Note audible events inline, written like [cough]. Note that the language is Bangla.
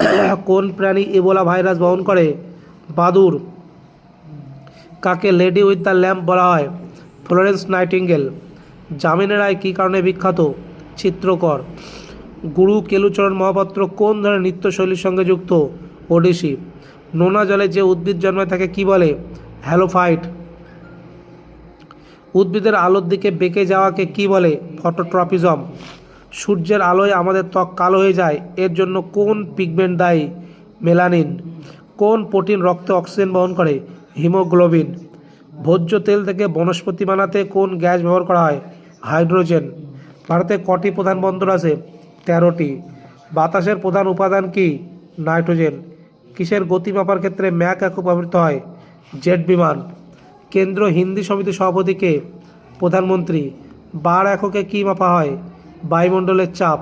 [coughs] কোন প্রাণী ইবোলা ভাইরাস বহন করে? বাদুর। কাকে লেডি উইথ দ্য ল্যাম্প বলা হয়? Florence Nightingale. জামিনের রায় কী কারণে বিখ্যাত? চিত্রকর। গুরু কেলুচরণ মহাপাত্র কোন ধরনের নৃত্যশৈলীর সঙ্গে যুক্ত? ওডিসি। নোনা জলে যে উদ্ভিদ জন্মায় তাকে কি বলে? হ্যালোফাইট। উদ্ভিদের আলোর দিকে বেঁকে যাওয়াকে কি বলে? ফটোট্রপিজম। সূর্যের আলোয় আমাদের ত্বক কালো হয়ে যায়। এর জন্য কোন পিগমেন্ট দায়ী? মেলানিন। কোন প্রোটিন রক্তে অক্সিজেন বহন করে? হিমোগ্লোবিন। ভোজ্য তেল থেকে বনস্পতি বানাতে কোন গ্যাস ব্যবহার করা হয়? হাইড্রোজেন। ভারতে কটি প্রধান বন্দর আছে? তেরোটি। বাতাসের প্রধান উপাদান কি? নাইট্রোজেন। কিসের গতি মাপার ক্ষেত্রে ম্যাক একক ব্যবহৃত হয়? জেট বিমান। কেন্দ্র হিন্দি সমিতি সভাপতিকে প্রধানমন্ত্রী। বার এককে কী মাপা হয়? বায়ুমণ্ডলের চাপ।